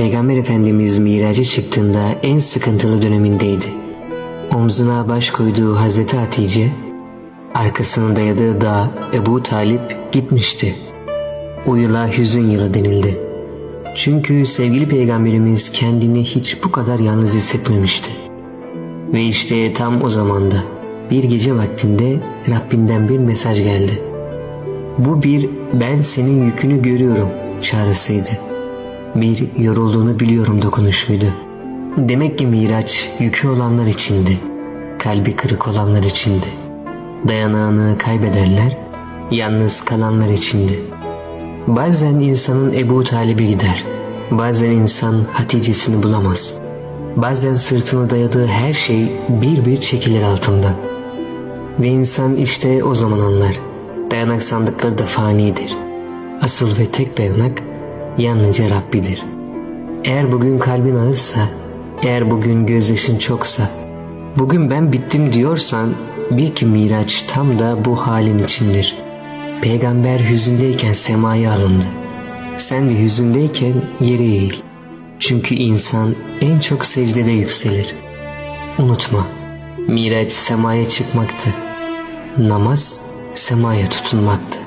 Peygamber Efendimiz miraca çıktığında en sıkıntılı dönemindeydi. Omzuna baş koyduğu Hazreti Hatice, arkasını dayadığı dağ Ebu Talip gitmişti. O yıla hüzün yılı denildi. Çünkü sevgili peygamberimiz kendini hiç bu kadar yalnız hissetmemişti. Ve işte tam o zamanda bir gece vaktinde Rabbinden bir mesaj geldi. Bu bir ben senin yükünü görüyorum çağrısıydı. Bir yorulduğunu biliyorum dokunuşuydu. Demek ki Miraç yükü olanlar içindi. Kalbi kırık olanlar içindi. Dayanağını kaybedenler, yalnız kalanlar içindi. Bazen insanın Ebu Talib'i gider. Bazen insan Hatice'sini bulamaz. Bazen sırtını dayadığı her şey bir bir çekilir altından. Ve insan işte o zaman anlar. Dayanak sandıkları da fanidir. Asıl ve tek dayanak yalnızca Rabbidir. Eğer bugün kalbin ağırsa, eğer bugün gözyaşın çoksa, bugün ben bittim diyorsan bil ki Miraç tam da bu halin içindir. Peygamber hüzündeyken semaya alındı. Sen de hüzündeyken yere eğil. Çünkü insan en çok secdede yükselir. Unutma, Miraç semaya çıkmaktı. Namaz semaya tutunmaktı.